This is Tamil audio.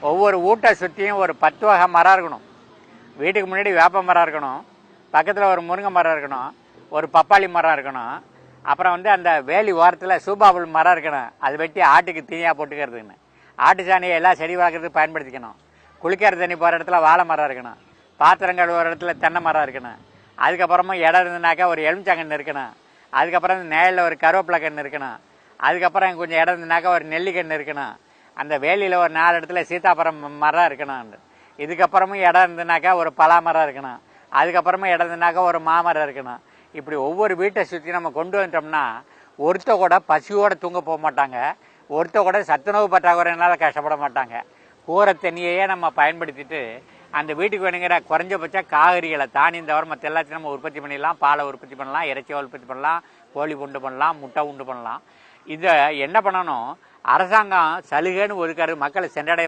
ஒவ்வொரு வீட்டை சுற்றியும் ஒரு பத்து வகை மரம் இருக்கணும். வீட்டுக்கு முன்னாடி வேப்ப மரம் இருக்கணும். பக்கத்தில் ஒரு முருங்கை மரம் இருக்கணும். ஒரு பப்பாளி மரம் இருக்கணும். அப்புறம் வந்து அந்த வேலி ஓரத்தில் சூபாபுல் மரம் இருக்கணும். அது வெட்டி ஆட்டுக்கு தீனியாக போட்டுக்கிறதுன்னு ஆட்டு சாணியை எல்லாம் செடி வளர்க்குறதுக்கு பயன்படுத்திக்கணும். குளிக்கிற தண்ணி போகிற இடத்துல வாழை மரம் இருக்கணும். பாத்திரம் கழுவுற இடத்துல தென்னை மரம் இருக்கணும். அதுக்கப்புறமா இடம் இருந்ததுனாக்கா ஒரு எலுமிச்சாங்கன்று இருக்கணும். அதுக்கப்புறம் நேரில் ஒரு கருவேப்பிலை கன்று இருக்கணும். அதுக்கப்புறம் கொஞ்சம் இடம் இருந்ததுனாக்கா ஒரு நெல்லிக்கன்று இருக்கணும். அந்த வேலியில் ஒரு நாலு இடத்துல சீதாப்பழம் மரம் இருக்கணும் இதுக்கப்புறமும் இடம் இருந்துனாக்கா ஒரு பலா மரம் இருக்கணும். அதுக்கப்புறமும் இடம் இருந்துனாக்கா ஒரு மாமரம் இருக்கணும். இப்படி ஒவ்வொரு வீட்டை சுற்றி நம்ம கொண்டு வந்துட்டோம்னா ஒருத்த கூட பசியோடு தூங்க போக மாட்டாங்க. ஒருத்த கூட சத்துணவு பற்றாக்குறையினால் கஷ்டப்பட மாட்டாங்க. கூரை தண்ணியையே நம்ம பயன்படுத்திட்டு அந்த வீட்டுக்கு வேணுங்கிற குறைஞ்சபட்ச காய்கறிகளை தானியம் தவிர மற்ற எல்லாத்தையும் நம்ம உற்பத்தி பண்ணிடலாம். பாலை உற்பத்தி பண்ணலாம் இறைச்சியை உற்பத்தி பண்ணலாம் கோழி உண்டு பண்ணலாம் முட்டை உண்டு பண்ணலாம். இதை என்ன பண்ணணும்? அரசாங்கம் சலுகைன்னு ஒதுக்காரு மக்களை சென்றடைய